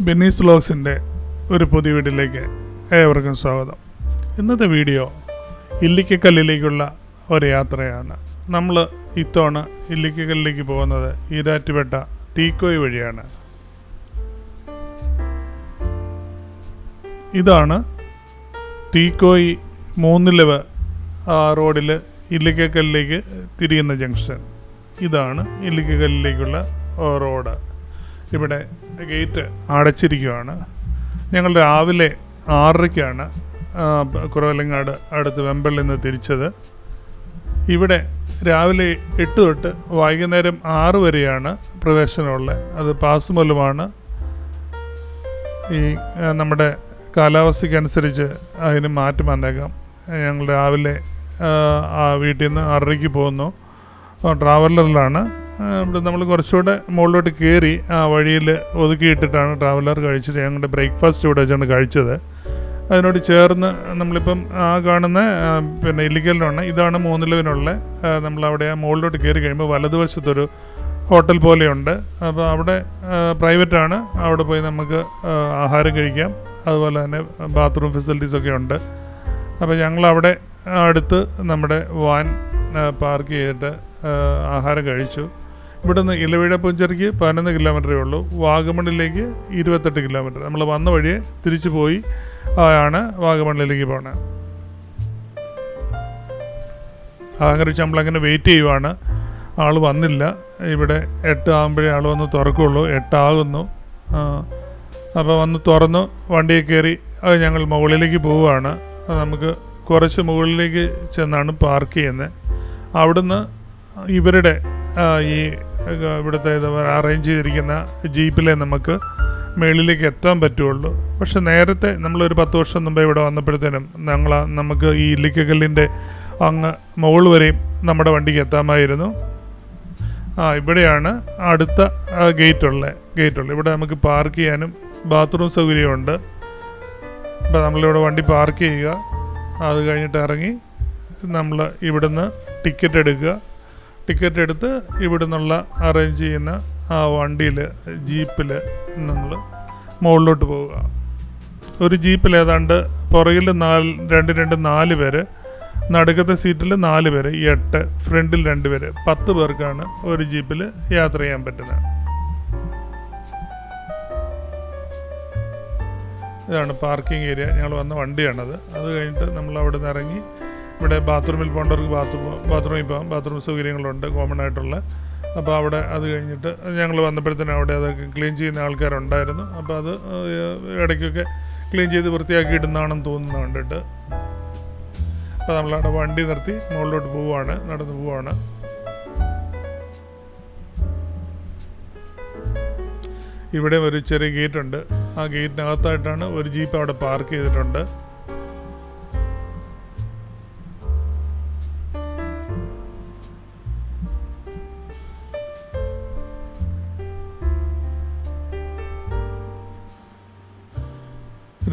ബെന്നീസ് വ്ലോഗ്സിന്റെ ഒരു പുതിയ വീട്ടിലേക്ക് ഏവർക്കും സ്വാഗതം. ഇന്നത്തെ വീഡിയോ ഇല്ലിക്കക്കല്ലിലേക്കുള്ള ഒരു യാത്രയാണ്. നമ്മൾ ഇത്തവണ ഇല്ലിക്കക്കല്ലിലേക്ക് പോകുന്നത് ഈരാറ്റുപേട്ട തീക്കോയ് വഴിയാണ്. ഇതാണ് തീക്കോയി മൂന്നിലവ് റോഡിൽ ഇല്ലിക്കക്കല്ലിലേക്ക് തിരിയുന്ന ജംഗ്ഷൻ. ഇതാണ് ഇല്ലിക്കക്കല്ലിലേക്കുള്ള റോഡ്. ഇവിടെ ഗേറ്റ് അടച്ചിരിക്കുകയാണ്. ഞങ്ങൾ രാവിലെ ആറരയ്ക്കാണ് കുറവലങ്ങാട് അടുത്ത് വെമ്പളിൽ നിന്ന് തിരിച്ചത്. ഇവിടെ രാവിലെ എട്ട് തൊട്ട് വൈകുന്നേരം ആറ് വരെയാണ് പ്രവേശനമുള്ളത് അത് പാസ് മൂലമാണ് ഈ നമ്മുടെ കാലാവസ്ഥയ്ക്കനുസരിച്ച് അതിന് മാറ്റം വന്നേക്കാം. ഞങ്ങൾ രാവിലെ ആ, വീട്ടിൽ നിന്ന് ആറരയ്ക്ക് പോകുന്നു. ട്രാവലറിലാണ്. ഇവിടെ നമ്മൾ കുറച്ചുകൂടെ മുകളിലോട്ട് കയറി ആ വഴിയിൽ ഒതുക്കിയിട്ടിട്ടാണ് ട്രാവലർ കഴിച്ചത്. ഞങ്ങളുടെ ബ്രേക്ക്ഫാസ്റ്റ് ഇവിടെ വെച്ചാണ് കഴിച്ചത്. അതിനോട് ചേർന്ന് നമ്മളിപ്പം ആ കാണുന്ന പിന്നെ ഇല്ലിക്കലിനുള്ള ഇതാണ് മൂന്നിലവിനുള്ള നമ്മളവിടെ ആ മുകളിലോട്ട് കയറി കഴിയുമ്പോൾ വലതുവശത്തൊരു ഹോട്ടൽ പോലെയുണ്ട്. അപ്പോൾ അവിടെ പ്രൈവറ്റാണ് അവിടെ പോയി നമുക്ക് ആഹാരം കഴിക്കാം. അതുപോലെ തന്നെ ബാത്റൂം ഫെസിലിറ്റീസൊക്കെ ഉണ്ട്. അപ്പോൾ ഞങ്ങളവിടെ അടുത്ത് നമ്മുടെ വാൻ പാർക്ക് ചെയ്തിട്ട് ആഹാരം കഴിച്ചു. ഇവിടുന്ന് ഇലവീഴ പുഞ്ചറിക്ക് പതിനൊന്ന് കിലോമീറ്ററേ ഉള്ളൂ. വാഗമണിലേക്ക് ഇരുപത്തെട്ട് കിലോമീറ്റർ നമ്മൾ വന്ന വഴിയെ തിരിച്ചു പോയി ആണ് വാഗമണിലേക്ക് പോണത് അങ്ങനെ വെച്ച് നമ്മളങ്ങനെ വെയിറ്റ് ചെയ്യുവാണ്. ആൾ വന്നില്ല. ഇവിടെ എട്ട് ആകുമ്പോഴേ ആൾ വന്ന് തുറക്കുള്ളൂ. എട്ടാകുന്നു. അപ്പോൾ വന്ന് തുറന്നു. വണ്ടിയെ കയറി അത് ഞങ്ങൾ മുകളിലേക്ക് പോവുകയാണ്. നമുക്ക് കുറച്ച് മുകളിലേക്ക് ചെന്നാണ് പാർക്ക് ചെയ്യുന്നത്. അവിടുന്ന് ഇവരുടെ ഈ ഇവിടുത്തെ അറേഞ്ച് ചെയ്തിരിക്കുന്ന ജീപ്പിലെ നമുക്ക് മേളിലേക്ക് എത്താൻ പറ്റുള്ളൂ. പക്ഷെ നേരത്തെ നമ്മളൊരു പത്ത് വർഷം മുമ്പേ ഇവിടെ വന്നപ്പോഴത്തേനും ഞങ്ങൾ നമുക്ക് ഈ ഇല്ലിക്കക്കല്ലിന്റെ അങ്ങ് മുകൾ വരെയും നമ്മുടെ വണ്ടിക്ക് എത്താമായിരുന്നു. ആ ഇവിടെയാണ് അടുത്ത ഗേറ്റുള്ള ഗേറ്റുള്ള. ഇവിടെ നമുക്ക് പാർക്ക് ചെയ്യാനും ബാത്റൂം സൗകര്യമുണ്ട്. അപ്പോൾ നമ്മളിവിടെ വണ്ടി പാർക്ക് ചെയ്യുക. അത് കഴിഞ്ഞിട്ട് ഇറങ്ങി നമ്മൾ ഇവിടുന്ന് ടിക്കറ്റ് എടുക്കുക. ടിക്കറ്റ് എടുത്ത് ഇവിടുന്നുള്ള അറേഞ്ച് ചെയ്യുന്ന ആ വണ്ടിയിൽ ജീപ്പിൽ നമ്മൾ മുകളിലോട്ട് പോവുക. ഒരു ജീപ്പിൽ ഏതാണ്ട് പുറകിൽ നാല് രണ്ട് രണ്ട് നാല് പേര് നടുക്കത്തെ സീറ്റിൽ നാല് പേര് എട്ട് ഫ്രണ്ടിൽ രണ്ട് പേര് പത്ത് പേർക്കാണ് ഒരു ജീപ്പിൽ യാത്ര ചെയ്യാൻ പറ്റുന്നത്. ഇതാണ് പാർക്കിംഗ് ഏരിയ. ഞങ്ങൾ വന്ന വണ്ടിയാണത്. അത് കഴിഞ്ഞിട്ട് നമ്മൾ അവിടെ നിന്ന് ഇറങ്ങി ഇവിടെ ബാത്റൂമിൽ പോകേണ്ടവർക്ക് ബാത്റൂം ബാത്റൂമിൽ പോകാം. ബാത്റൂം സൗകര്യങ്ങളുണ്ട് കോമൺ ആയിട്ടുള്ള. അപ്പോൾ അവിടെ അത് കഴിഞ്ഞിട്ട് ഞങ്ങൾ വന്നപ്പോഴത്തേനും അവിടെ അതൊക്കെ ക്ലീൻ ചെയ്യുന്ന ആൾക്കാരുണ്ടായിരുന്നു. അപ്പോൾ അത് ഇടയ്ക്കൊക്കെ ക്ലീൻ ചെയ്ത് വൃത്തിയാക്കി ഇടുന്നതാണെന്ന് തോന്നുന്നു കണ്ടിട്ട്. അപ്പോൾ നമ്മളവിടെ വണ്ടി നിർത്തി മുകളിലോട്ട് പോവുകയാണ് നടന്ന് പോവുകയാണ്. ഇവിടെ ഒരു ചെറിയ ഗേറ്റ് ഉണ്ട്. ആ ഗേറ്റിനകത്തായിട്ടാണ് ഒരു ജീപ്പ് അവിടെ പാർക്ക് ചെയ്തിട്ടുണ്ട്.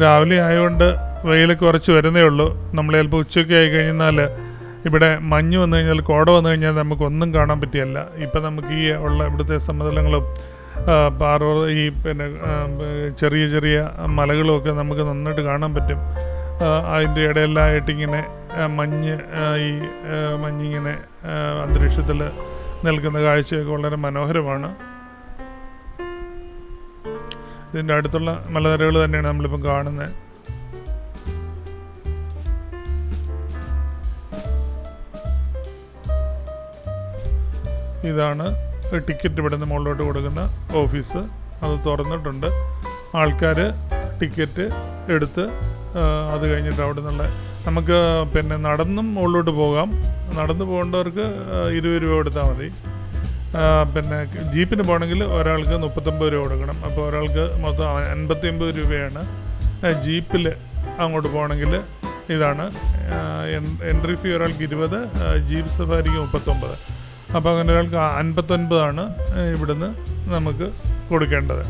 രാവിലെ ആയതുകൊണ്ട് വെയിൽ കുറച്ച് വരുന്നേ ഉള്ളൂ. നമ്മൾ ചിലപ്പോൾ ഉച്ചയ്ക്ക് ആയി കഴിഞ്ഞാൽ ഇവിടെ മഞ്ഞ് വന്നു കഴിഞ്ഞാൽ കോട വന്നു കഴിഞ്ഞാൽ നമുക്കൊന്നും കാണാൻ പറ്റിയല്ല. ഇപ്പം നമുക്ക് ഈ ഉള്ള ഇവിടുത്തെ സമതലങ്ങളും പാറ ഈ പിന്നെ ചെറിയ ചെറിയ മലകളുമൊക്കെ നമുക്ക് നന്നായിട്ട് കാണാൻ പറ്റും. അതിന്റെ ഇടയിലായിട്ട് ഇങ്ങനെ മഞ്ഞ് ഈ മഞ്ഞിങ്ങനെ അന്തരീക്ഷത്തിൽ നിൽക്കുന്ന കാഴ്ചയൊക്കെ വളരെ മനോഹരമാണ്. ഇതിന്റെ അടുത്തുള്ള മലനിരകൾ തന്നെയാണ് നമ്മളിപ്പം കാണുന്നത്. ഇതാണ് ടിക്കറ്റ് ഇവിടുന്ന് മുകളിലോട്ട് കൊടുക്കുന്ന ഓഫീസ്. അത് തുറന്നിട്ടുണ്ട്. ആൾക്കാർ ടിക്കറ്റ് എടുത്ത് അത് കഴിഞ്ഞിട്ട് അവിടെ നിന്നുള്ള നമുക്ക് പിന്നെ നടന്നും മുകളിലോട്ട് പോകാം. നടന്നു പോകേണ്ടവർക്ക് ഇരുപത് രൂപ കൊടുത്താൽ മതി. പിന്നെ ജീപ്പിന് പോകണമെങ്കിൽ ഒരാൾക്ക് മുപ്പത്തൊമ്പത് രൂപ കൊടുക്കണം. അപ്പോൾ ഒരാൾക്ക് മൊത്തം അൻപത്തി ഒമ്പത് രൂപയാണ്. ജീപ്പിൽ അങ്ങോട്ട് പോകണമെങ്കിൽ ഇതാണ് എൻട്രി ഫീ ഒരാൾക്ക് ഇരുപത് ജീപ്പ് സഫാരിക്ക് മുപ്പത്തൊമ്പത്. അപ്പോൾ അങ്ങനെ ഒരാൾക്ക് അൻപത്തൊൻപതാണ് ഇവിടുന്ന് നമുക്ക് കൊടുക്കേണ്ടത്.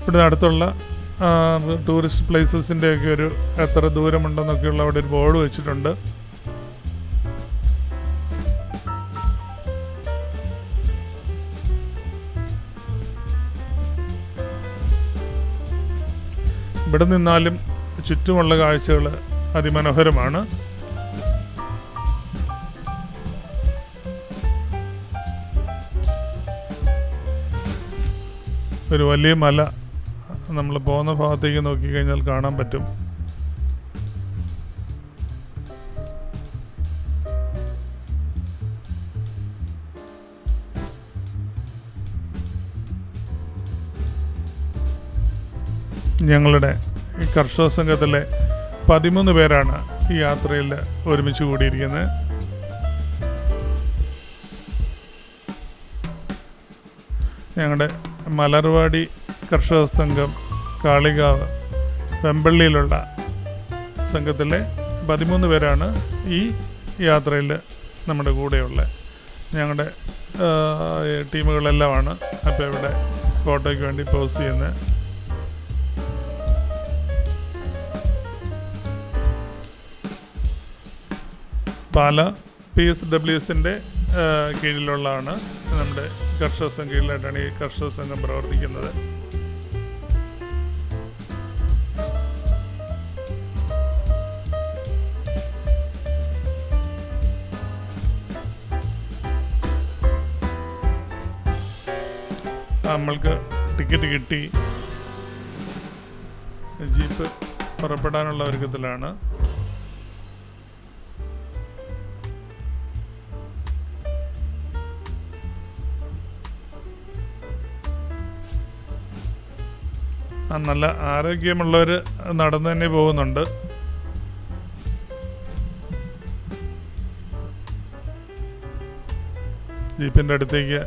ഇവിടുന്ന് അടുത്തുള്ള ടൂറിസ്റ്റ് പ്ലേസസിന്റെയൊക്കെ ഒരു എത്ര ദൂരമുണ്ടെന്നൊക്കെയുള്ള അവിടെ ഒരു ബോർഡ് വെച്ചിട്ടുണ്ട്. ഇവിടെ നിന്നാലും ചുറ്റുമുള്ള കാഴ്ചകൾ അതിമനോഹരമാണ്. ഒരു വലിയ മല നമ്മൾ പോകുന്ന ഭാഗത്തേക്ക് നോക്കിക്കഴിഞ്ഞാൽ കാണാൻ പറ്റും. ഞങ്ങളുടെ ഈ കർഷക സംഘത്തിലെ പതിമൂന്ന് പേരാണ് ഈ യാത്രയിൽ ഒരുമിച്ച് കൂടിയിരിക്കുന്നത്. ഞങ്ങളുടെ മലർവാടി കർഷക സംഘം കാളികാവ് വെമ്പള്ളിയിലുള്ള സംഘത്തിലെ പതിമൂന്ന് പേരാണ് ഈ യാത്രയിൽ നമ്മുടെ കൂടെയുള്ള ഞങ്ങളുടെ ടീമുകളെല്ലാമാണ് അപ്പോൾ ഇവിടെ ഫോട്ടോയ്ക്ക് വേണ്ടി പോസ്റ്റ് ചെയ്യുന്നത്. പാല പി എസ് ഡബ്ല്യു എസിന്റെ കീഴിലുള്ളതാണ് നമ്മുടെ കർഷക സംഘം കീഴിലായിട്ടാണ് ഈ കർഷക സംഘം പ്രവർത്തിക്കുന്നത്. നമ്മൾക്ക് ടിക്കറ്റ് കിട്ടി. ജീപ്പ് പുറപ്പെടാനുള്ള ഒരുക്കത്തിലാണ്. നല്ല ആരോഗ്യമുള്ളവർ നടന്നു തന്നെ പോകുന്നുണ്ട്. ജീപ്പിന്റെ അടുത്തേക്ക്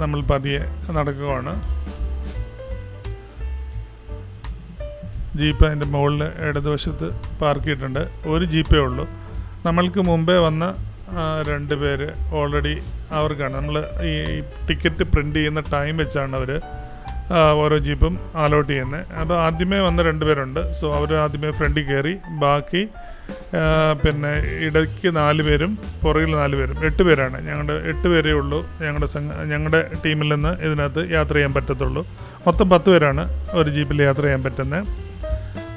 നമ്മൾ പതിയെ നടക്കുകയാണ്. ജീപ്പ് അതിന്റെ മുകളിൽ ഇടതുവശത്ത് പാർക്ക് ചെയ്തിട്ടുണ്ട്. ഒരു ജീപ്പേ ഉള്ളൂ. നമ്മൾക്ക് മുമ്പേ വന്ന രണ്ട് പേര് ഓൾറെഡി അവർക്കാണ്. നമ്മൾ ഈ ടിക്കറ്റ് പ്രിന്റ് ചെയ്യുന്ന ടൈം വെച്ചാണ് അവർ ഓരോ ജീപ്പും അലോട്ട് ചെയ്യുന്നത് അപ്പോൾ ആദ്യമേ വന്ന രണ്ട് പേരുണ്ട്. സോ അവർ ആദ്യമേ ഫ്രണ്ടിൽ കയറി ബാക്കി പിന്നെ ഇടയ്ക്ക് നാല് പേരും പുറകിൽ നാല് പേരും. എട്ട് പേരാണ്. ഞങ്ങളുടെ എട്ട് പേരേ ഉള്ളൂ. ഞങ്ങളുടെ സംഘ ഞങ്ങളുടെ ടീമിൽ നിന്ന് ഇതിനകത്ത് യാത്ര ചെയ്യാൻ പറ്റത്തുള്ളൂ. മൊത്തം പത്ത് പേരാണ് ഒരു ജീപ്പിൽ യാത്ര ചെയ്യാൻ പറ്റുന്നത്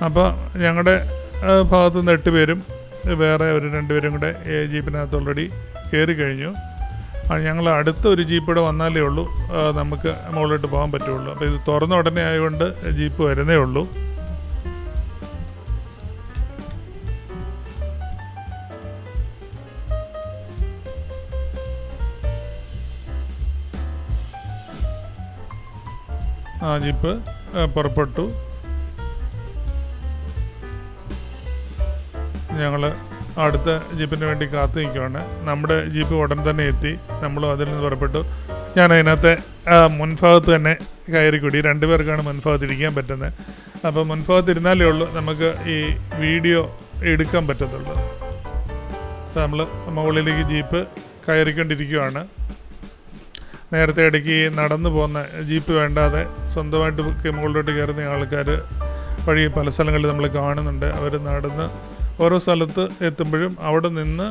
അപ്പോൾ ഞങ്ങളുടെ ഭാഗത്തുനിന്ന് ഭാഗത്തു നിന്ന് എട്ട് പേരും വേറെ ഒരു രണ്ട് പേരും കൂടെ ജീപ്പിനകത്ത് ഓൾറെഡി കയറി കഴിഞ്ഞു. ഞങ്ങൾ അടുത്ത ഒരു ജീപ്പ് ഇവിടെ വന്നാലേ ഉള്ളൂ. നമുക്ക് മുകളിലോട്ട് പോകാൻ പറ്റുള്ളൂ. അപ്പോൾ ഇത് തുറന്ന ഉടനെ ആയതുകൊണ്ട് ജീപ്പ് വരുന്നേ ഉള്ളൂ. ആ ജീപ്പ് പുറപ്പെട്ടു. ഞങ്ങൾ അടുത്ത ജീപ്പിന് വേണ്ടി കാത്തു നിൽക്കുകയാണ്. നമ്മുടെ ജീപ്പ് ഉടൻ തന്നെ എത്തി. നമ്മളും അതിൽ നിന്ന് പുറപ്പെട്ടു. ഞാൻ അതിനകത്തെ മുൻഭാഗത്ത് തന്നെ കയറി കൂടി. രണ്ടുപേർക്കാണ് മുൻഭാഗത്ത് ഇരിക്കാൻ പറ്റുന്നത്. അപ്പോൾ മുൻഭാഗത്ത് ഇരുന്നാലേ ഉള്ളൂ നമുക്ക് ഈ വീഡിയോ എടുക്കാൻ പറ്റത്തുള്ളൂ. നമ്മൾ മുകളിലേക്ക് ജീപ്പ് കയറിക്കൊണ്ടിരിക്കുകയാണ്. നേരത്തെ ഇടയ്ക്ക് നടന്നു പോകുന്ന ജീപ്പ് വേണ്ടാതെ സ്വന്തമായിട്ട് മുകളിലോട്ട് കയറുന്ന ആൾക്കാർ വഴി പല സ്ഥലങ്ങളിൽ നമ്മൾ കാണുന്നുണ്ട്. അവർ നടന്ന് ഓരോ സ്ഥലത്ത് എത്തുമ്പോഴും അവിടെ നിന്ന്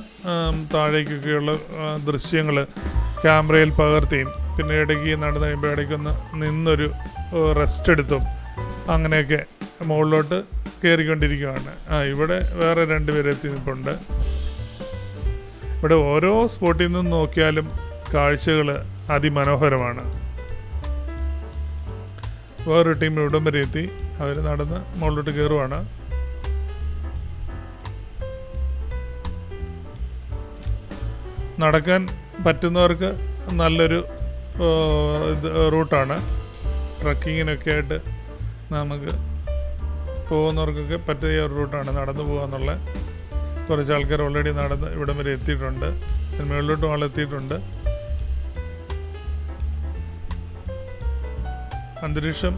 താഴേക്കൊക്കെയുള്ള ദൃശ്യങ്ങൾ ക്യാമറയിൽ പകർത്തിയും പിന്നെ ഇടയ്ക്ക് നടന്നു കഴിയുമ്പോൾ ഇടയ്ക്കൊന്ന് നിന്നൊരു റെസ്റ്റ് എടുത്തും അങ്ങനെയൊക്കെ മുകളിലോട്ട് കയറിക്കൊണ്ടിരിക്കുകയാണ് ആ ഇവിടെ വേറെ രണ്ട് പേര് എത്തി നിൽപ്പുണ്ട് ഇവിടെ ഓരോ സ്പോട്ടിൽ നിന്നും നോക്കിയാലും കാഴ്ചകൾ അതിമനോഹരമാണ്. വേറൊരു ടീം ഇവിടം വരെ എത്തി. അവർ നടന്ന് മുകളിലോട്ട് കയറുവാണ് നടക്കാൻ പറ്റുന്നവർക്ക് നല്ലൊരു റൂട്ടാണ്. ട്രക്കിങ്ങിനൊക്കെ ആയിട്ട് നമുക്ക് പോകുന്നവർക്കൊക്കെ പറ്റിയ ഒരു റൂട്ടാണ് നടന്നു പോകാന്നുള്ള. കുറച്ച് ആൾക്കാർ ഓൾറെഡി നടന്ന് ഇവിടം വരെ എത്തിയിട്ടുണ്ട്. മുകളിലോട്ടും ആളെത്തിയിട്ടുണ്ട് അന്തരീക്ഷം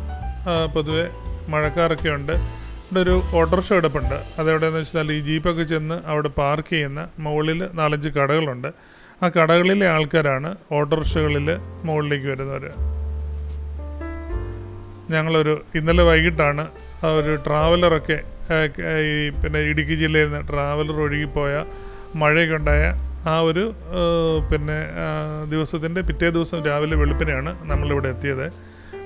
പൊതുവെ മഴക്കാറൊക്കെ ഉണ്ട്. ഇവിടെ ഒരു ഓട്ടോറിക്ഷ കിടപ്പുണ്ട് അതെവിടെയെന്ന് വെച്ചാൽ ഈ ജീപ്പൊക്കെ ചെന്ന് അവിടെ പാർക്ക് ചെയ്യുന്ന മുകളിൽ നാലഞ്ച് കടകളുണ്ട്. ആ കടകളിലെ ആൾക്കാരാണ് ഓട്ടോറിക്ഷകളിൽ മുകളിലേക്ക് വരുന്നവർ ഞങ്ങളൊരു ഇന്നലെ വൈകിട്ടാണ് ഒരു ട്രാവലറൊക്കെ ഈ പിന്നെ ഇടുക്കി ജില്ലയിൽ നിന്ന് ട്രാവലർ ഒഴുകിപ്പോയ മഴയൊക്കെ ഉണ്ടായ ആ ഒരു പിന്നെ ദിവസത്തിന്റെ പിറ്റേ ദിവസം രാവിലെ വെളുപ്പിനെയാണ് നമ്മളിവിടെ എത്തിയത്.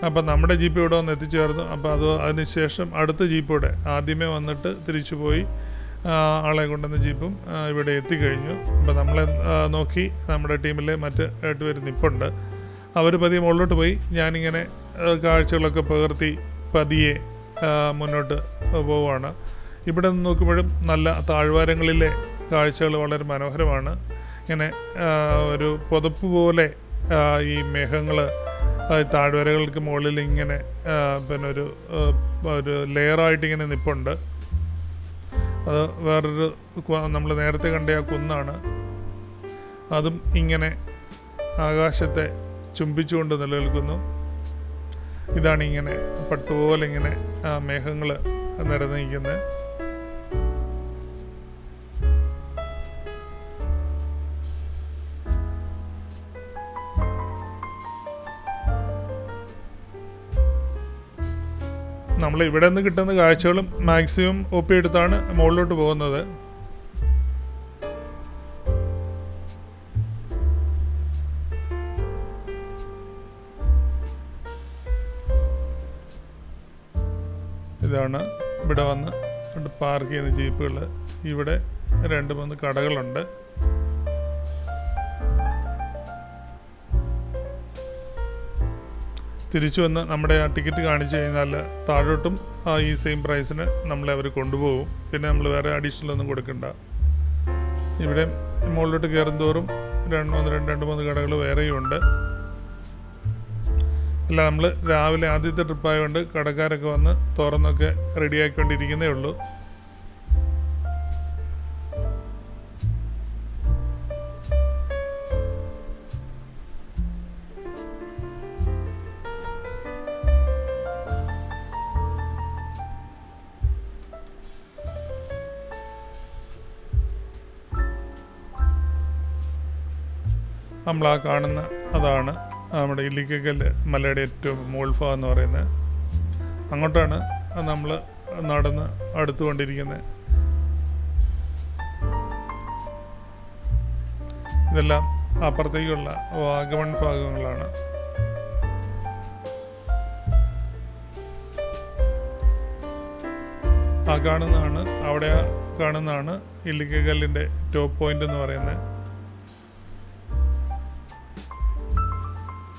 അപ്പം നമ്മുടെ ജീപ്പ് ഇവിടെ വന്ന് എത്തിച്ചേർന്നു. അപ്പോൾ അത് അതിനുശേഷം അടുത്ത ജീപ്പോടെ ആദ്യമേ വന്നിട്ട് തിരിച്ചു പോയി ആളെ കൊണ്ടുവന്ന ജീപ്പും ഇവിടെ എത്തിക്കഴിഞ്ഞു. അപ്പോൾ നമ്മളെ നോക്കി നമ്മുടെ ടീമിലെ മറ്റ് എട്ടുപേര് നിപ്പുണ്ട്. അവർ പതിയെ മുകളിലോട്ട് പോയി. ഞാനിങ്ങനെ കാഴ്ചകളൊക്കെ പകർത്തി പതിയെ മുന്നോട്ട് പോവുകയാണ്. ഇവിടെ നിന്ന് നോക്കുമ്പോഴും നല്ല താഴ്വാരങ്ങളിലെ കാഴ്ചകൾ വളരെ മനോഹരമാണ്. ഇങ്ങനെ ഒരു പുതപ്പ് പോലെ ഈ മേഘങ്ങൾ താഴ്വരകൾക്ക് മുകളിൽ ഇങ്ങനെ പിന്നെ ഒരു ഒരു ലെയറായിട്ട് ഇങ്ങനെ നിപ്പുണ്ട്. അത് വേറൊരു നമ്മൾ നേരത്തെ കണ്ട ആ കുന്നാണ്. അതും ഇങ്ങനെ ആകാശത്തെ ചുംബിച്ചുകൊണ്ട് നിലനിൽക്കുന്നു. ഇതാണ് ഇങ്ങനെ പട്ടുപോലെ ഇങ്ങനെ മേഘങ്ങൾ നിരന്നിരിക്കുന്നത് ഇവിടെ നിന്ന് കിട്ടുന്ന കാഴ്ചകളും മാക്സിമം ഒപ്പി എടുത്താണ് മുകളിലോട്ട് പോകുന്നത്. ഇതാണ് ഇവിടെ വന്ന് പാർക്ക് ചെയ്യുന്ന ജീപ്പുകൾ ഇവിടെ രണ്ട് മൂന്ന് കടകളുണ്ട്. തിരിച്ചു വന്ന് നമ്മുടെ ആ ടിക്കറ്റ് കാണിച്ചു കഴിഞ്ഞാൽ താഴോട്ടും ഈ സെയിം പ്രൈസിന് നമ്മളെ അവർ കൊണ്ടുപോകും. പിന്നെ നമ്മൾ വേറെ അഡീഷണൽ ഒന്നും കൊടുക്കണ്ട. ഇവിടെ മുകളിലോട്ട് കയറും തോറും രണ്ട് മൂന്ന് രണ്ട് രണ്ട് മൂന്ന് കടകൾ വേറെയും ഉണ്ട്. അല്ല നമ്മൾ രാവിലെ ആദ്യത്തെ ട്രിപ്പായതുകൊണ്ട് കടക്കാരൊക്കെ വന്ന് തുറന്നൊക്കെ റെഡിയാക്കിക്കൊണ്ടിരിക്കുന്നേ ഉള്ളൂ. നമ്മൾ ആ കാണുന്ന അതാണ് നമ്മുടെ ഇല്ലിക്കക്കല്ല് മലയുടെ ഏറ്റവും മുകൾഭാഗം എന്ന് പറയുന്നത്. അങ്ങോട്ടാണ് നമ്മൾ നടന്ന് അടുത്തുകൊണ്ടിരിക്കുന്നത് ഇതെല്ലാം അപ്പുറത്തേക്കുള്ള വാഗമൺ ഭാഗങ്ങളാണ്. ആ കാണുന്നതാണ് അവിടെ കാണുന്നതാണ് ഇല്ലിക്കക്കല്ലിന്റെ ടോപ്പ് പോയിന്റ് എന്ന് പറയുന്നത്.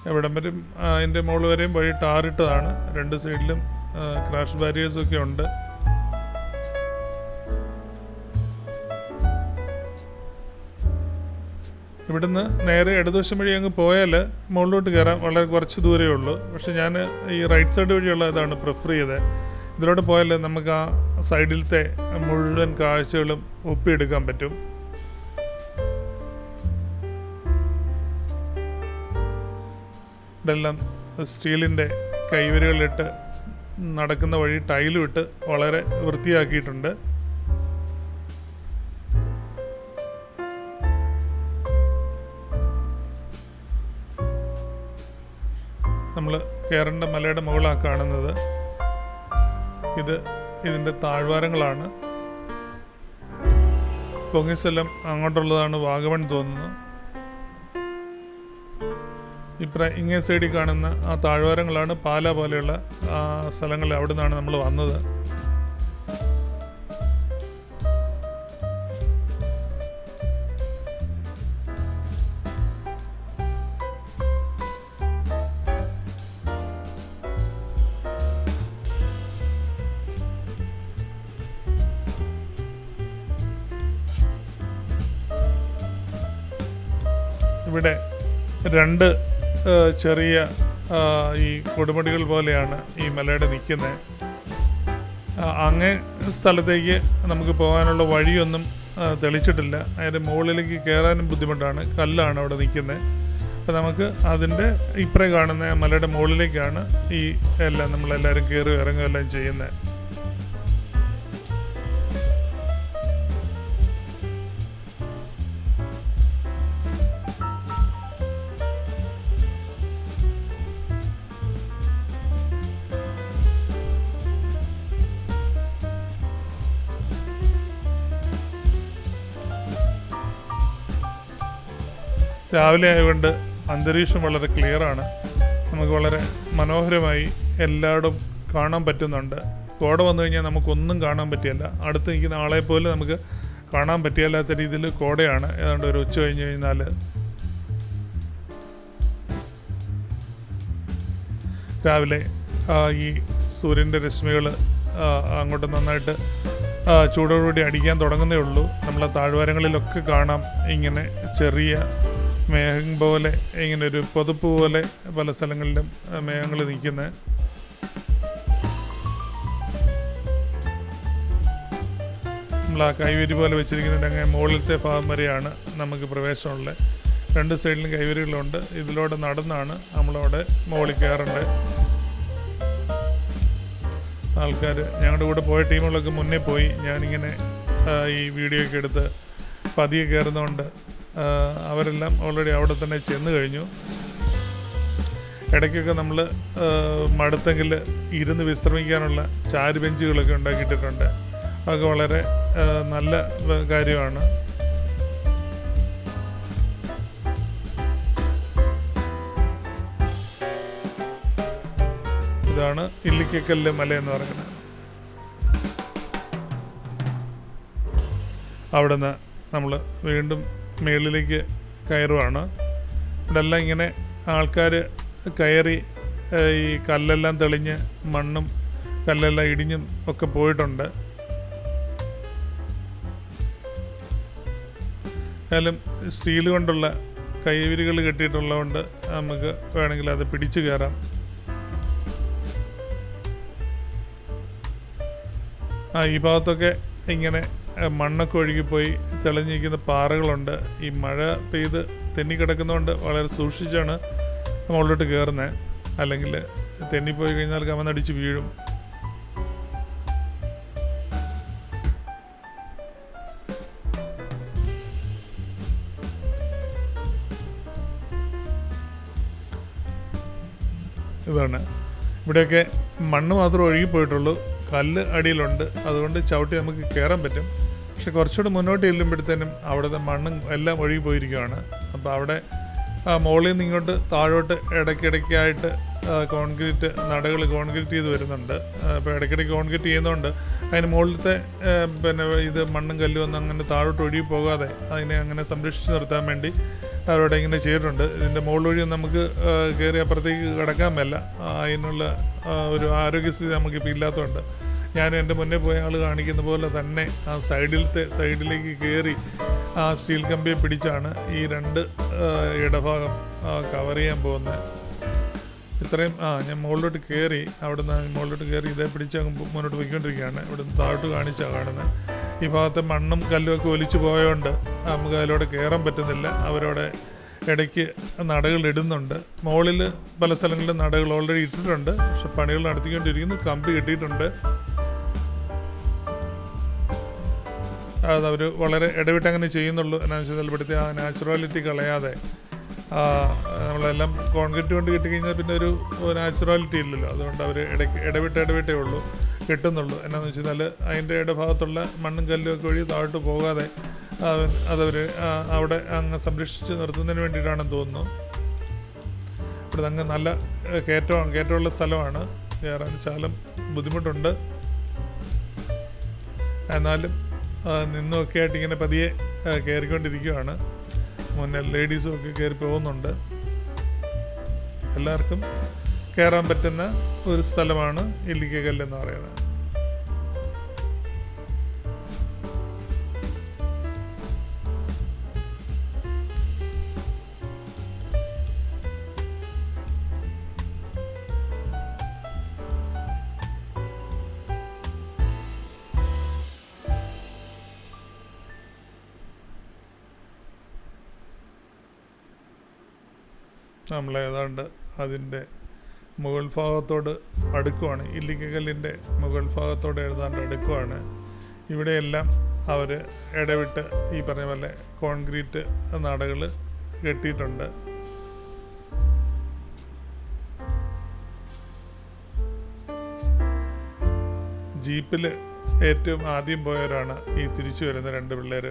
എവിടം വരും? അതിന്റെ മുകൾ വരെയും വഴി ടാറിട്ടതാണ് രണ്ട് സൈഡിലും ക്രാഷ് ബാരിയേഴ്സൊക്കെ ഉണ്ട്. ഇവിടുന്ന് നേരെ ഇടതുവശം വഴി അങ്ങ് പോയാൽ മുകളിലോട്ട് കയറാൻ വളരെ കുറച്ച് ദൂരമേ ഉള്ളൂ. പക്ഷെ ഞാൻ ഈ റൈറ്റ് സൈഡ് വഴിയുള്ള ഇതാണ് പ്രിഫർ ചെയ്തത് ഇതിലൂടെ പോയാൽ നമുക്ക് ആ സൈഡിലത്തെ മുഴുവൻ കാഴ്ചകളും ഒപ്പിയെടുക്കാൻ പറ്റും. ഇതെല്ലാം സ്റ്റീലിന്റെ കൈവരികളിട്ട് നടക്കുന്ന വഴി ടൈലും ഇട്ട് വളരെ വൃത്തിയാക്കിയിട്ടുണ്ട്. നമ്മൾ കേരള മലയുടെ മുകളാണ് കാണുന്നത്. ഇത് ഇതിന്റെ താഴ്വാരങ്ങളാണ്. പൊങ്ങിസ്ഥലം അങ്ങോട്ടുള്ളതാണ് വാഗമൺ തോന്നുന്നു. ഇപ്ര ഇങ്ങേ സൈഡിൽ കാണുന്ന ആ താഴ്വാരങ്ങളാണ് പാല പോലെയുള്ള സ്ഥലങ്ങൾ അവിടെ നിന്നാണ് നമ്മൾ വന്നത്. ഇവിടെ രണ്ട് ചെറിയ ഈ കൊടുമടികൾ പോലെയാണ് ഈ മലയുടെ നിൽക്കുന്നത്. അങ്ങേ സ്ഥലത്തേക്ക് നമുക്ക് പോകാനുള്ള വഴിയൊന്നും തെളിച്ചിട്ടില്ല. അതിന്റെ മുകളിലേക്ക് കയറാനും ബുദ്ധിമുട്ടാണ്. കല്ലാണ് അവിടെ നിൽക്കുന്നത്. അപ്പോൾ നമുക്ക് അതിന്റെ ഇപ്പറേ കാണുന്ന മലയുടെ മുകളിലേക്കാണ് ഈ എല്ലാം നമ്മളെല്ലാവരും കയറി ഇറങ്ങുകയെല്ലാം ചെയ്യുന്നത്. രാവിലെ ആയതുകൊണ്ട് അന്തരീക്ഷം വളരെ ക്ലിയർ ആണ്. നമുക്ക് വളരെ മനോഹരമായി എല്ലായിടും കാണാൻ പറ്റുന്നുണ്ട്. കോട വന്നു കഴിഞ്ഞാൽ നമുക്കൊന്നും കാണാൻ പറ്റിയല്ല അടുത്ത് നിൽക്കുന്ന ആളെ പോലെ നമുക്ക് കാണാൻ പറ്റിയല്ലാത്ത രീതിയിൽ കോടയാണ്. ഏതാണ്ട് ഒരു ഉച്ച കഴിഞ്ഞ് കഴിഞ്ഞാൽ രാവിലെ ഈ സൂര്യന്റെ രശ്മികൾ അങ്ങോട്ട് നന്നായിട്ട് ചൂടോടുകൂടി അടിക്കാൻ തുടങ്ങുന്നേ ഉള്ളൂ. നമ്മളെ താഴ്വാരങ്ങളിലൊക്കെ കാണാം ഇങ്ങനെ ചെറിയ മേഘം പോലെ ഇങ്ങനെ ഒരു പുതപ്പ് പോലെ പല സ്ഥലങ്ങളിലും മേഘങ്ങൾ നിൽക്കുന്നത് നമ്മൾ ആ കൈവരി പോലെ വെച്ചിരിക്കുന്നതിന്റെ അങ്ങനെ മുകളിലത്തെ ഭാഗം വരെയാണ് നമുക്ക് പ്രവേശനമുള്ളത്. രണ്ട് സൈഡിലും കൈവരികളുണ്ട്. ഇതിലൂടെ നടന്നാണ് നമ്മളവിടെ മുകളിൽ കയറേണ്ടത്. ആൾക്കാർ ഞങ്ങളുടെ കൂടെ പോയ ടീമുകളൊക്കെ മുന്നേ പോയി. ഞാനിങ്ങനെ ഈ വീഡിയോ ഒക്കെ എടുത്ത് പതിയെ കയറുന്നതുകൊണ്ട് അവരെല്ലാം ഓൾറെഡി അവിടെ തന്നെ ചെന്ന് കഴിഞ്ഞു. ഇടയ്ക്കൊക്കെ നമ്മൾ മടുത്തെങ്കിൽ ഇരുന്ന് വിശ്രമിക്കാനുള്ള ചാര് ബെഞ്ചുകളൊക്കെ ഉണ്ടാക്കിയിട്ടിട്ടുണ്ട്. അതൊക്കെ വളരെ നല്ല കാര്യമാണ്. ഇതാണ് ഇല്ലിക്കക്കല്ല് മല എന്ന് പറയുന്നത്. അവിടുന്ന് നമ്മൾ വീണ്ടും മേളിലേക്ക് കയറുവാണ്. ഇവിടെ ഇങ്ങനെ ആൾക്കാർ കയറി ഈ കല്ലെല്ലാം തെളിഞ്ഞ് മണ്ണും കല്ലെല്ലാം ഇടിഞ്ഞും ഒക്കെ പോയിട്ടുണ്ട്. ഏതായാലും സ്റ്റീൽ കൊണ്ടുള്ള കൈവിരികൾ കെട്ടിയിട്ടുള്ളതുകൊണ്ട് നമുക്ക് വേണമെങ്കിൽ അത് പിടിച്ചു കയറാം. ആ ഈ ഭാഗത്തൊക്കെ ഇങ്ങനെ മണ്ണൊക്കെ ഒഴുകിപ്പോയി തെളിഞ്ഞിരിക്കുന്ന പാറകളുണ്ട്. ഈ മഴ പെയ്ത് തെന്നിക്കിടക്കുന്നതുകൊണ്ട് വളരെ സൂക്ഷിച്ചാണ് മുകളിലോട്ട് കയറുന്നത് അല്ലെങ്കിൽ തെന്നിപ്പോയി കഴിഞ്ഞാൽ കമന്നടിച്ച് വീഴും. ഇതാണ്. ഇവിടെയൊക്കെ മണ്ണ് മാത്രമേ ഒഴുകിപ്പോയിട്ടുള്ളൂ. കല്ല് അടിയിലുണ്ട്. അതുകൊണ്ട് ചവിട്ടി നമുക്ക് കയറാൻ പറ്റും. പക്ഷെ കുറച്ചുകൂടെ മുന്നോട്ട് ചെല്ലുമ്പോഴത്തേനും അവിടുത്തെ മണ്ണും എല്ലാം ഒഴുകി പോയിരിക്കുകയാണ്. അപ്പോൾ അവിടെ മുകളിൽ നിന്ന് ഇങ്ങോട്ട് താഴോട്ട് ഇടയ്ക്കിടയ്ക്കായിട്ട് കോൺക്രീറ്റ് നടകൾ കോൺക്രീറ്റ് ചെയ്ത് വരുന്നുണ്ട്. അപ്പോൾ ഇടയ്ക്കിടയ്ക്ക് കോൺക്രീറ്റ് ചെയ്യുന്നതുകൊണ്ട് അതിന് മുകളിലത്തെ പിന്നെ ഇത് മണ്ണും കല്ലും ഒന്നും അങ്ങനെ താഴോട്ട് ഒഴുകി പോകാതെ അതിനെ അങ്ങനെ സംരക്ഷിച്ച് നിർത്താൻ വേണ്ടി അവരോട് ഇങ്ങനെ ചെയ്തിട്ടുണ്ട്. ഇതിന്റെ മുകളിൽ വഴി നമുക്ക് കയറി അപ്പുറത്തേക്ക് കിടക്കാൻ മേല. അതിനുള്ള ഒരു ആരോഗ്യസ്ഥിതി നമുക്കിപ്പോൾ ഇല്ലാത്തതുകൊണ്ട് ഞാൻ എന്റെ മുന്നേ പോയ ആൾ കാണിക്കുന്ന പോലെ തന്നെ ആ സൈഡിലത്തെ സൈഡിലേക്ക് കയറി ആ സ്റ്റീൽ കമ്പിയെ പിടിച്ചാണ് ഈ രണ്ട് ഇടഭാഗം കവർ ചെയ്യാൻ പോകുന്നത് ഇത്രയും ആ ഞാൻ മുകളിലോട്ട് കയറി അവിടെ നിന്ന് മുകളിലോട്ട് കയറി ഇതേ പിടിച്ച് മുന്നോട്ട് പോയിക്കൊണ്ടിരിക്കുകയാണ്. ഇവിടെ നിന്ന് താഴോട്ട് കാണിച്ചാണ് കാണുന്നത് ഈ ഭാഗത്തെ മണ്ണും കല്ലും ഒക്കെ ഒലിച്ചു പോയതുകൊണ്ട് നമുക്ക് അതിലൂടെ കയറാൻ പറ്റുന്നില്ല. അവരവിടെ ഇടയ്ക്ക് നടകൾ ഇടുന്നുണ്ട്. മുകളിൽ പല സ്ഥലങ്ങളിലും നടകൾ ഓൾറെഡി ഇട്ടിട്ടുണ്ട്. പക്ഷെ പണികൾ നടത്തിക്കൊണ്ടിരിക്കുന്നു. കമ്പി കെട്ടിയിട്ടുണ്ട്. അത് അവർ വളരെ ഇടവിട്ട് അങ്ങനെ ചെയ്യുന്നുള്ളൂ. എന്നാന്ന് വെച്ചാൽ ഇവിടുത്തെ ആ നാച്ചുറാലിറ്റി കളയാതെ നമ്മളെല്ലാം കോൺക്രീറ്റ് കൊണ്ട് കിട്ടിക്കഴിഞ്ഞാൽ പിന്നെ ഒരു നാച്ചുറാലിറ്റി ഇല്ലല്ലോ. അതുകൊണ്ട് അവർ ഇടയ്ക്ക് ഇടവിട്ട് ഇടവിട്ടേ ഉള്ളൂ കിട്ടുന്നുള്ളൂ. എന്നാന്ന് വെച്ച് കഴിഞ്ഞാൽ അതിന്റെ ഇടഭാഗത്തുള്ള മണ്ണും കല്ലും ഒക്കെ വഴി താഴോട്ട് പോകാതെ അതവർ അവിടെ അങ്ങ് സംരക്ഷിച്ച് നിർത്തുന്നതിന് വേണ്ടിയിട്ടാണെന്ന് തോന്നുന്നു. ഇവിടെ അങ്ങ് നല്ല കയറ്റമാണ് കയറ്റമുള്ള സ്ഥലമാണ്. കയറാൻ ശാലം ബുദ്ധിമുട്ടുണ്ട്. എന്നാലും നിന്നുമൊക്കെ ആയിട്ട് ഇങ്ങനെ പതിയെ കയറിക്കൊണ്ടിരിക്കുകയാണ് മുന്നേ ലേഡീസും ഒക്കെ കയറി പോകുന്നുണ്ട്. എല്ലാവർക്കും കയറാൻ പറ്റുന്ന ഒരു സ്ഥലമാണ് ഇല്ലിക്കകല്ല് എന്ന് പറയുന്നത്. നമ്മൾ ഏതാണ്ട് അതിന്റെ മുകൾ ഭാഗത്തോട് അടുക്കുവാണ്. ഇല്ലിക്കകല്ലിന്റെ മുകൾ ഭാഗത്തോട് ഏതാണ്ട് അടുക്കുവാണ്. ഇവിടെയെല്ലാം അവർ ഇടവിട്ട് ഈ പറഞ്ഞ പോലെ കോൺക്രീറ്റ് നടകൾ കെട്ടിയിട്ടുണ്ട്. ജീപ്പിൽ ഏറ്റവും ആദ്യം പോയവരാണ് ഈ തിരിച്ചു വരുന്ന രണ്ട് പിള്ളേർ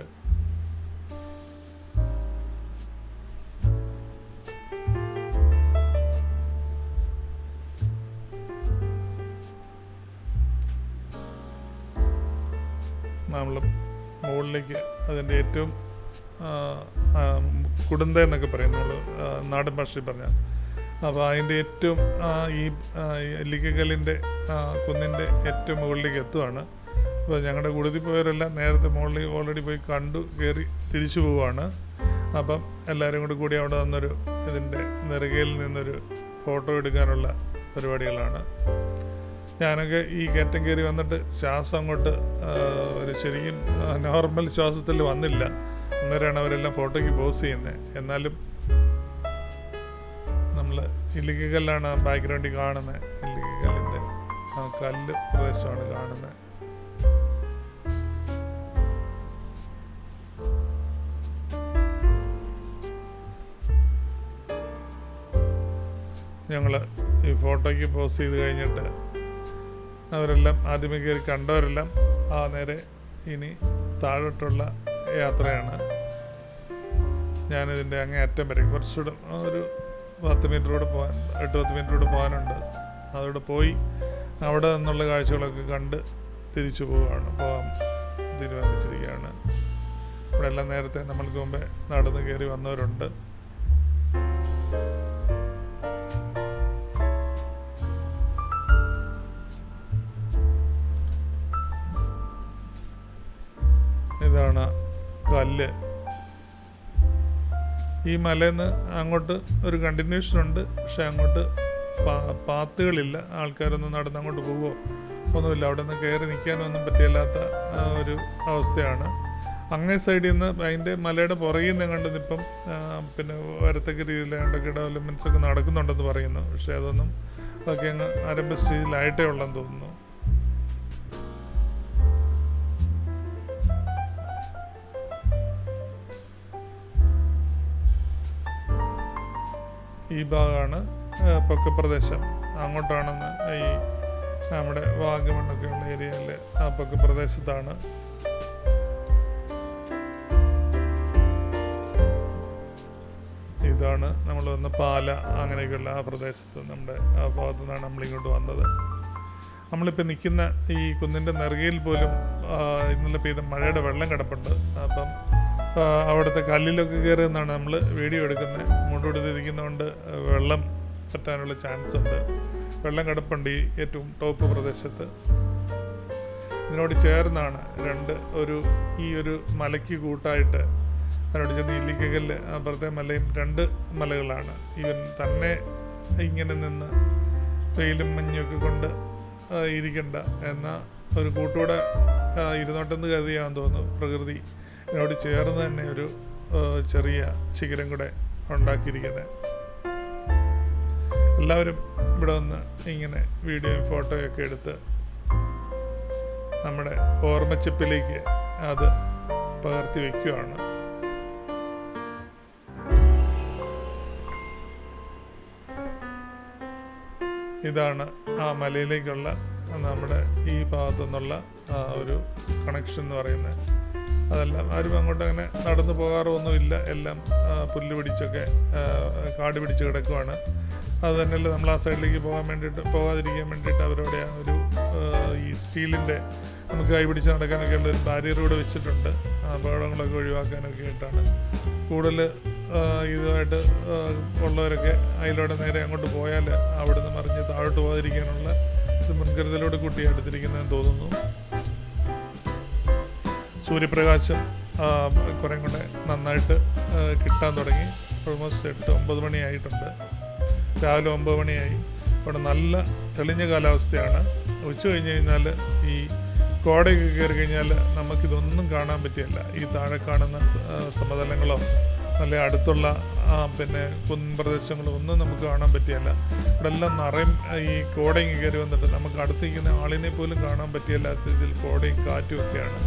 കുടുന്ത എന്നൊക്കെ പറയും നമ്മൾ നാടൻ ഭാഷയിൽ പറഞ്ഞാൽ. അപ്പോൾ അതിന്റെ ഏറ്റവും ഈ ആ, കുന്നിന്റെ ഏറ്റവും മുകളിലേക്ക് എത്തുവാണ്. അപ്പോൾ ഞങ്ങളുടെ കൂടുതൽ പോയവരെല്ലാം നേരത്തെ മുകളിൽ ഓൾറെഡി പോയി കണ്ടു കയറി തിരിച്ചു പോവുകയാണ്. അപ്പം എല്ലാവരും കൂടി കൂടി അവിടെ നിന്നൊരു ഇതിന്റെ നെറുകയിൽ നിന്നൊരു ഫോട്ടോ എടുക്കാനുള്ള പരിപാടികളാണ്. ഞാനൊക്കെ ഈ കയറ്റം കയറി വന്നിട്ട് ശ്വാസം അങ്ങോട്ട് ഒരു ശരിക്കും നോർമൽ ശ്വാസത്തിൽ വന്നില്ല. അന്നേരമാണ് അവരെല്ലാം ഫോട്ടോയ്ക്ക് പോസ് ചെയ്യുന്നത് എന്നാലും നമ്മൾ ഇല്ലിക്കല്ലാണ് ബാക്ക്ഗ്രൗണ്ടിൽ കാണുന്നത് ഇല്ലിക്കല്ലിന്റെ ആ കല്ല് പ്രദേശമാണ് കാണുന്നത് ഞങ്ങൾ ഈ ഫോട്ടോയ്ക്ക് പോസ് ചെയ്ത് കഴിഞ്ഞിട്ട് അവരെല്ലാം ആദ്യമേ കയറി കണ്ടവരെല്ലാം ആ നേരെ ഇനി താഴോട്ടുള്ള യാത്രയാണ്. ഞാനിതിന്റെ അങ്ങേ അറ്റം വരെ കുറച്ചുകൂടെ ഒരു പത്ത് മിനിറ്റിലൂടെ പോകാൻ എട്ട് പത്ത് മിനിറ്റിലൂടെ പോകാനുണ്ട്. അതോടെ പോയി അവിടെ നിന്നുള്ള കാഴ്ചകളൊക്കെ കണ്ട് തിരിച്ചു പോവുകയാണ് പോകാൻ തീരുമാനിച്ചിരിക്കുകയാണ്. ഇവിടെ എല്ലാം നേരത്തെ നമ്മൾക്ക് മുമ്പേ നടന്ന് കയറി വന്നവരുണ്ട്. ഇതാണ് കല്ല്. ഈ മലയിൽ അങ്ങോട്ട് ഒരു കണ്ടിന്യൂഷൻ ഉണ്ട് പക്ഷെ അങ്ങോട്ട് പാ- പാത്തുകളില്ല. ആൾക്കാരൊന്നും നടന്ന് അങ്ങോട്ട് പോവോ ഒന്നുമില്ല. അവിടെ നിന്ന് കയറി നിൽക്കാനൊന്നും പറ്റിയല്ലാത്ത ഒരു അവസ്ഥയാണ്. അങ്ങേ സൈഡിൽ നിന്ന് അതിന്റെ മലയുടെ പുറകിൽ നിന്ന് കണ്ടത് ഇപ്പം പിന്നെ വരത്തക്ക രീതിയിൽ ഏണ്ടൊക്കെ ഡെവലപ്മെന്റ്സ് ഒക്കെ നടക്കുന്നുണ്ടെന്ന് പറയുന്നു. പക്ഷേ അതൊന്നും അതൊക്കെ അങ്ങ് ആരംഭ സ്റ്റേജിലായിട്ടേ ഉള്ളെന്ന് തോന്നുന്നു. ഈ ഭാഗമാണ് പൊക്ക പ്രദേശം. അങ്ങോട്ടാണെന്ന് ഈ നമ്മുടെ വാഗമണ്ണൊക്കെ ഉള്ള ഏരിയയിൽ ആ പൊക്കപ്രദേശത്താണ് ഇതാണ് നമ്മൾ വന്ന പാല അങ്ങനെയൊക്കെയുള്ള ആ പ്രദേശത്ത് നമ്മുടെ ആ ഭാഗത്തു നിന്നാണ് നമ്മളിങ്ങോട്ട് വന്നത്. നമ്മളിപ്പോൾ നിൽക്കുന്ന ഈ കുന്നിന്റെ നെറുകയിൽ പോലും ഇന്നലെ പെയ്ത മഴയുടെ വെള്ളം കിടപ്പുണ്ട്. അപ്പം അവിടുത്തെ കല്ലിലൊക്കെ കയറി നിന്നാണ് നമ്മൾ വീഡിയോ എടുക്കുന്നത് മുണ്ടോടുത്തിരിക്കുന്നതുകൊണ്ട് വെള്ളം പറ്റാനുള്ള ചാൻസ് ഉണ്ട് വെള്ളം കിടപ്പുണ്ട് ഈ ഏറ്റവും ടോപ്പ് പ്രദേശത്ത്. ഇതിനോട് ചേർന്നാണ് രണ്ട് ഒരു ഈ ഒരു മലയ്ക്ക് കൂട്ടായിട്ട് അതിനോട് ചേർന്ന് ഇല്ലിക്കകല്ല് അപ്പുറത്തെ മലയും രണ്ട് മലകളാണ്. ഇവൻ തന്നെ ഇങ്ങനെ നിന്ന് വെയിലും മഞ്ഞൊക്കെ കൊണ്ട് ഇരിക്കണ്ട എന്ന ഒരു കൂട്ടൂടെ ഇരുന്നോട്ടെന്ന് കരുതിയാന്ന് തോന്നുന്നു. പ്രകൃതി ഇതിനോട് ചേർന്ന് തന്നെ ഒരു ചെറിയ ശിഖരം കൂടെ ഉണ്ടാക്കിയിരിക്കുന്നത് എല്ലാവരും ഇവിടെ വന്ന് ഇങ്ങനെ വീഡിയോയും ഫോട്ടോയൊക്കെ എടുത്ത് നമ്മുടെ ഓർമ്മച്ചിപ്പിലേക്ക് അത് പകർത്തി വയ്ക്കുകയാണ് ഇതാണ് ആ മലയിലേക്കുള്ള നമ്മുടെ ഈ ഭാഗത്തു നിന്നുള്ള ആ ഒരു കണക്ഷൻ എന്ന് പറയുന്നത്. അതെല്ലാം ആരും അങ്ങോട്ട് അങ്ങനെ നടന്നു പോകാറൊന്നുമില്ല. എല്ലാം പുല്ല് പിടിച്ചൊക്കെ കാട് പിടിച്ച് കിടക്കുവാണ്. അത് നമ്മൾ ആ സൈഡിലേക്ക് പോകാൻ വേണ്ടിയിട്ട് പോകാതിരിക്കാൻ വേണ്ടിയിട്ട് അവരവിടെ ഒരു ഈ സ്റ്റീലിന്റെ നമുക്ക് കൈ പിടിച്ച് നടക്കാനൊക്കെ ഉള്ള ഒരു ബാരിയർ കൂടെ വെച്ചിട്ടുണ്ട്. അപകടങ്ങളൊക്കെ ഒഴിവാക്കാനൊക്കെ ആയിട്ടാണ്. കൂടുതൽ ഇതുമായിട്ട് ഉള്ളവരൊക്കെ അതിലൂടെ നേരെ അങ്ങോട്ട് പോയാൽ അവിടുന്ന് മറിഞ്ഞ് താഴോട്ട് പോകാതിരിക്കാനുള്ള മുൻകരുതലോട് കൂട്ടി എടുത്തിരിക്കുന്നതെന്ന് തോന്നുന്നു. സൂര്യപ്രകാശം കുറേ കൂടെ നന്നായിട്ട് കിട്ടാൻ തുടങ്ങി. ഓൾമോസ്റ്റ് എട്ട് ഒമ്പത് മണിയായിട്ടുണ്ട്. രാവിലെ ഒമ്പത് മണിയായി. ഇവിടെ നല്ല തെളിഞ്ഞ കാലാവസ്ഥയാണ്. ഉച്ച കഴിഞ്ഞ് കഴിഞ്ഞാൽ ഈ കോടയൊക്കെ കയറി കഴിഞ്ഞാൽ നമുക്കിതൊന്നും കാണാൻ പറ്റിയല്ല ഈ താഴെ കാണുന്ന സമതലങ്ങളോ നല്ല അടുത്തുള്ള പിന്നെ പിന്നെ കുൻപ്രദേശങ്ങളോ ഒന്നും നമുക്ക് കാണാൻ പറ്റിയല്ല ഇവിടെ എല്ലാം നിറയും ഈ കോടയും കയറി വന്നിട്ട് നമുക്ക് അടുത്തിരിക്കുന്ന ആളിനെ പോലും കാണാൻ പറ്റിയല്ലാത്ത രീതിയിൽ കോടയും കാറ്റും ഒക്കെയാണ്.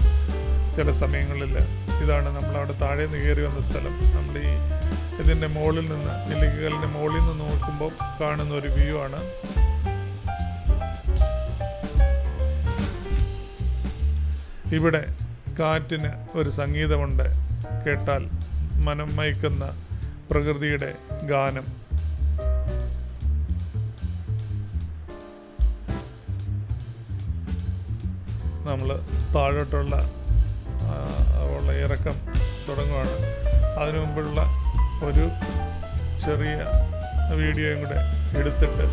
ചില സമയങ്ങളിൽ ഇതാണ് നമ്മളവിടെ താഴെ നിന്ന് കയറി വന്ന സ്ഥലം. നമ്മൾ ഈ ഇതിന്റെ മുകളിൽ നിന്ന് നെല്ലിക്കലിന്റെ മുകളിൽ നിന്ന് നോക്കുമ്പോൾ കാണുന്ന ഒരു വ്യൂ ആണ്. ഇവിടെ കാറ്റിന് ഒരു സംഗീതമുണ്ട്. കേട്ടാൽ മനം മയക്കുന്ന പ്രകൃതിയുടെ ഗാനം. നമ്മൾ താഴോട്ടുള്ള ഇറക്കം തുടങ്ങുകയാണ് അതിനു മുമ്പുള്ള ഒരു ചെറിയ വീഡിയോയും കൂടെ എടുത്തിട്ട്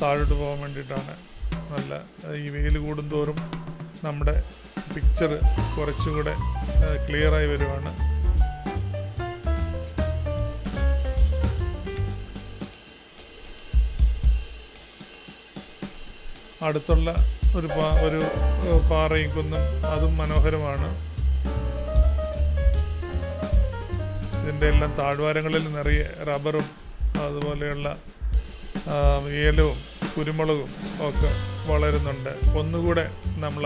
താഴോട്ട് പോകാൻ വേണ്ടിയിട്ടാണ് നല്ല ഈ വെയിൽ കൂടുന്തോറും നമ്മുടെ പിക്ചർ കുറച്ചും കൂടെ ക്ലിയറായി വരുവാണ്. അടുത്തുള്ള ഒരു പാ ഒരു പാറയും കുന്നും അതും മനോഹരമാണ്. ഇതിന്റെ എല്ലാം താഴ്വാരങ്ങളിൽ നിറയെ റബ്ബറും അതുപോലെയുള്ള ഏലവും കുരുമുളകും ഒക്കെ വളരുന്നുണ്ട്. ഒന്നുകൂടെ നമ്മൾ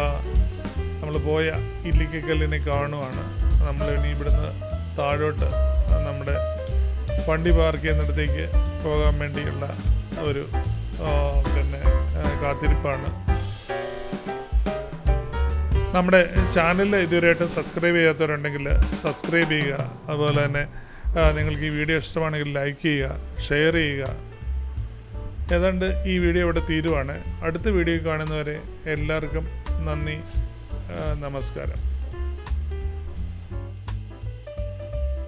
നമ്മൾ പോയ ഇല്ലിക്കക്കല്ലിനെ കാണുവാണ്. നമ്മൾ ഇനി ഇവിടുന്ന് താഴോട്ട് നമ്മുടെ വണ്ടി പാർക്ക് ചെയ്യുന്നിടത്തേക്ക് പോകാൻ വേണ്ടിയുള്ള ഒരു പിന്നെ കാത്തിരിപ്പാണ്. നമ്മുടെ ചാനൽ ഇതുവരെയായിട്ടും സബ്സ്ക്രൈബ് ചെയ്യാത്തവരുണ്ടെങ്കിൽ സബ്സ്ക്രൈബ് ചെയ്യുക. അതുപോലെ തന്നെ നിങ്ങൾക്ക് ഈ വീഡിയോ ഇഷ്ടമാണെങ്കിൽ ലൈക്ക് ചെയ്യുക ഷെയർ ചെയ്യുക. ഏതാണ്ട് ഈ വീഡിയോ ഇവിടെ തീരുവാണ്. അടുത്ത വീഡിയോ കാണുന്നവരെ എല്ലാവർക്കും നന്ദി നമസ്കാരം.